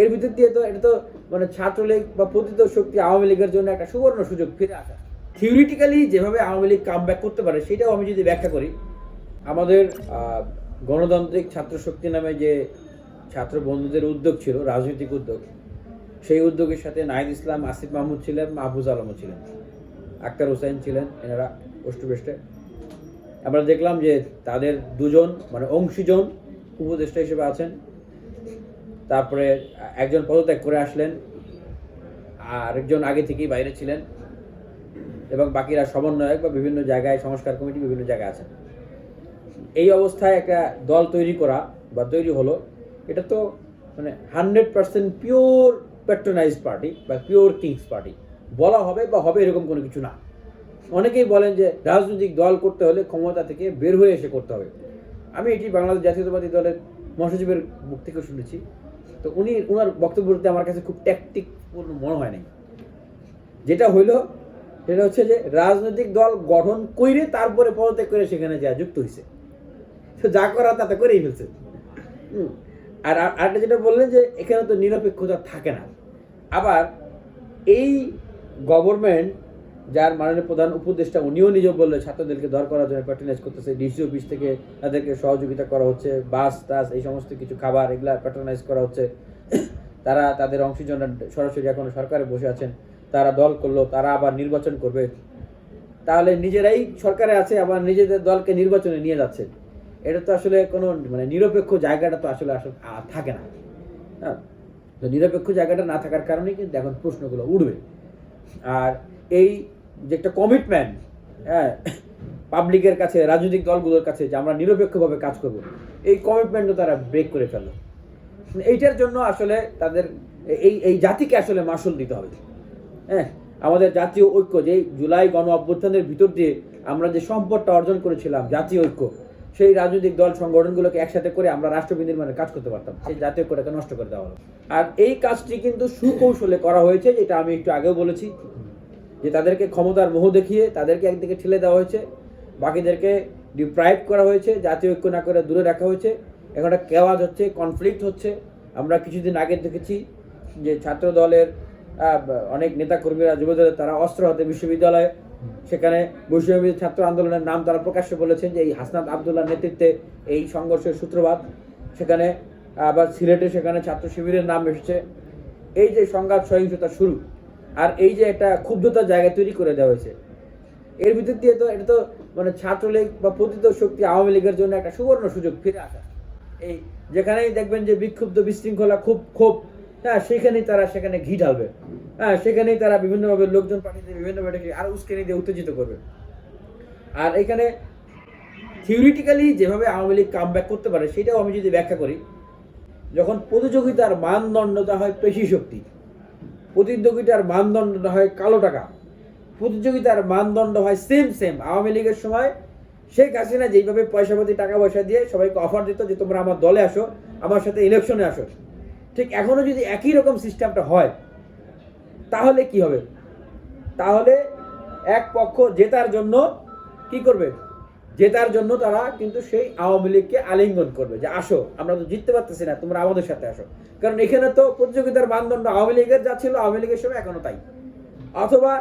এর ভিতর দিয়ে তো এটা তো মানে ছাত্রলীগ বা পতিত শক্তি আওয়ামী লীগের জন্য একটা সুবর্ণ সুযোগ ফিরে আসা। থিওরিটিক্যালি যেভাবে আওয়ামী লীগ কাম করতে পারে, সেটাও আমি যদি ব্যাখ্যা করি, আমাদের গণতান্ত্রিক ছাত্র শক্তি নামে যে ছাত্র বন্ধুদের উদ্যোগ ছিল, রাজনৈতিক উদ্যোগ, সেই উদ্যোগের সাথে নাহিদ ইসলাম, আসিফ মাহমুদ ছিলেন, মাহফুজ আলমও ছিলেন। আক্তার হোসেন ছিলেন, এনারা অষ্টবেষ্টে আমরা দেখলাম যে তাদের দুজন মানে অংশীজন উপদেষ্টা হিসেবে আছেন। তারপরে একজন পদত্যাগ করে আসলেন আর একজন আগে থেকেই বাইরে ছিলেন এবং বাকিরা সমন্বয়ক বা বিভিন্ন জায়গায় সংস্কার কমিটি বিভিন্ন জায়গায় আছেন। এই অবস্থায় একটা দল তৈরি করা বা তৈরি হলো, এটা তো মানে hundred percent pure patronise party বা পিওর কিংস পার্টি। বলা হবে বা হবে এরকম কোনো কিছু না। অনেকেই বলেন যে রাজনৈতিক দল করতে হলে ক্ষমতা থেকে বের হয়ে এসে করতে হবে। আমি এটি বাংলাদেশ জাতীয়তাবাদী দলের মহাসচিবের মুখ থেকে শুনেছি। তো উনি ওনার বক্তব্যতে আমার কাছে খুব ট্যাকটিকপূর্ণ মনে হয় নাই। যেটা হইল, সেটা হচ্ছে যে রাজনৈতিক দল গঠন কইরে তারপরে পদত্যাগ করে সেখানে যা যুক্ত হয়েছে তো যা করা তাতে করেই ফেলছে। আর- আরেকটা যেটা বললেন যে এখানে তো নিরপেক্ষতা থাকে না। আবার এই গভর্নমেন্ট যার মাননীয় প্রধান উপদেষ্টা উনিও নিজেও বলল ছাত্রদেরকে দর করার জন্য প্যাট্রোনাইজ করতেছে, ডিসি অফিস থেকে তাদেরকে সহযোগিতা করা হচ্ছে, বাস টাস এই সমস্ত কিছু খাবার এগুলা প্যাট্রোনাইজ করা হচ্ছে। তারা তাদের অংশীজনরা সরাসরি এখন সরকারে বসে আছেন, তারা দল করল, তারা আবার নির্বাচন করবে। তাহলে নিজেরাই সরকারে আছে, আবার নিজেদের দলকে নির্বাচনে নিয়ে যাচ্ছে। এটা তো আসলে কোনো মানে নিরপেক্ষ জায়গাটা তো আসলে আসলে থাকে না। হ্যাঁ তো নিরপেক্ষ জায়গাটা না থাকার কারণেই কিন্তু এখন প্রশ্নগুলো উঠবে। আর এই যে একটা কমিটমেন্ট হ্যাঁ পাবলিকের কাছে, রাজনৈতিক দলগুলোর কাছে যে আমরা নিরপেক্ষভাবে কাজ করব, এই কমিটমেন্টও তারা ব্রেক করে ফেলল। এইটার জন্য আসলে তাদের, এই এই জাতিকে আসলে মাসুল দিতে হবে। হ্যাঁ আমাদের জাতীয় ঐক্য, যে জুলাই গণ অভ্যুত্থানের ভিতর দিয়ে আমরা যে সম্পদটা অর্জন করেছিলাম, জাতীয় ঐক্য, সেই রাজনৈতিক দল সংগঠনগুলোকে একসাথে করে আমরা রাষ্ট্র বিনির্মাণে কাজ করতে পারতাম। সেই জাতীয় ঐক্যটাকে নষ্ট করে দেওয়া হলো। আর এই কাজটি কিন্তু সুকৌশলে করা হয়েছে, যেটা আমি একটু আগেও বলেছি। যে তাদেরকে ক্ষমতার মোহ দেখিয়ে তাদেরকে একদিকে ঠেলে দেওয়া হয়েছে, বাকিদেরকে ডিপ্রাইভ করা হয়েছে, জাতীয় ঐক্য না করে দূরে রাখা হয়েছে। এখন একটা কেওয়াজ হচ্ছে কনফ্লিক্ট হচ্ছে। আমরা কিছুদিন আগে দেখেছি যে ছাত্র দলের অনেক নেতাকর্মীরা, যুবদলের, তারা অস্ত্র হাতে বিশ্ববিদ্যালয়ে, সেখানে বৈষম্য ছাত্র আন্দোলনের নাম তারা প্রকাশ্যে বলেছেন যে এই হাসনাত আবদুল্লাহ নেতৃত্বে এই সংঘর্ষের সূত্রপাত। সেখানে আবার সিলেটে সেখানে ছাত্র শিবিরের নাম এসেছে। এই যে সংঘাত সহিংসতা শুরু আর এই যে একটা ক্ষুব্ধতার জায়গা তৈরি করে দেওয়া হয়েছে। এর ভিতর দিয়ে তো এটা তো মানে ছাত্রলীগ বা পতিত শক্তি আওয়ামী লীগের জন্য একটা সুবর্ণ সুযোগ ফিরে আসা। এই যেখানেই দেখবেন যে বিক্ষুব্ধ বিশৃঙ্খলা খুব ক্ষোভ হ্যাঁ সেখানেই তারা সেখানে ঘি ঢালবে। হ্যাঁ সেখানেই তারা বিভিন্নভাবে লোকজন পাঠিয়ে বিভিন্নভাবে ডেকে আরও উস্কানি দিয়ে উত্তেজিত করবে। আর এখানে থিওরিটিক্যালি যেভাবে আওয়ামী লীগ কাম ব্যাক করতে পারে, সেটাও আমি যদি ব্যাখ্যা করি, যখন প্রতিযোগিতার মানদণ্ডতা হয় পেশি শক্তি প্রতিযোগিতার মানদণ্ডটা হয় কালো টাকা। প্রতিযোগিতার মানদণ্ড হয় সেম সেম আওয়ামী লীগের সময় শেখ হাসিনা যেইভাবে পয়সাপাতি টাকা পয়সা দিয়ে সবাইকে অফার দিত যে, তোমরা আমার দলে আসো, আমার সাথে ইলেকশনে আসো। ঠিক এখনও যদি একই রকম সিস্টেমটা হয়, তাহলে কি হবে? তাহলে এক পক্ষ জেতার জন্য কি করবে? জেতার জন্য তারা কিন্তু সেই আওয়ামী লীগকে আলিঙ্গন করবে যে আসো, আমরা তো জিততে পারতেছি না, তোমরা আমাদের সাথে আসো। কারণ এখানে তো প্রতিযোগিতার মানদণ্ড আওয়ামী লীগের যা ছিল, আওয়ামী লীগের সময় এখনও তাই। অথবা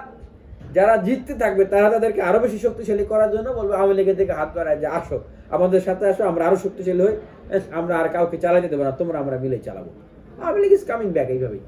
যারা জিততে থাকবে, তারা তাদেরকে আরও বেশি শক্তিশালী করার জন্য বলবে, আওয়ামী লীগের দিকে হাত বাড়ায় যে আসো, আমাদের সাথে আসো, আমরা আরও শক্তিশালী হই, আমরা আর কাউকে চালাতে দেবো না, তোমরা আমরা মিলে চালাবো। Awami League is coming back এইভাবেই।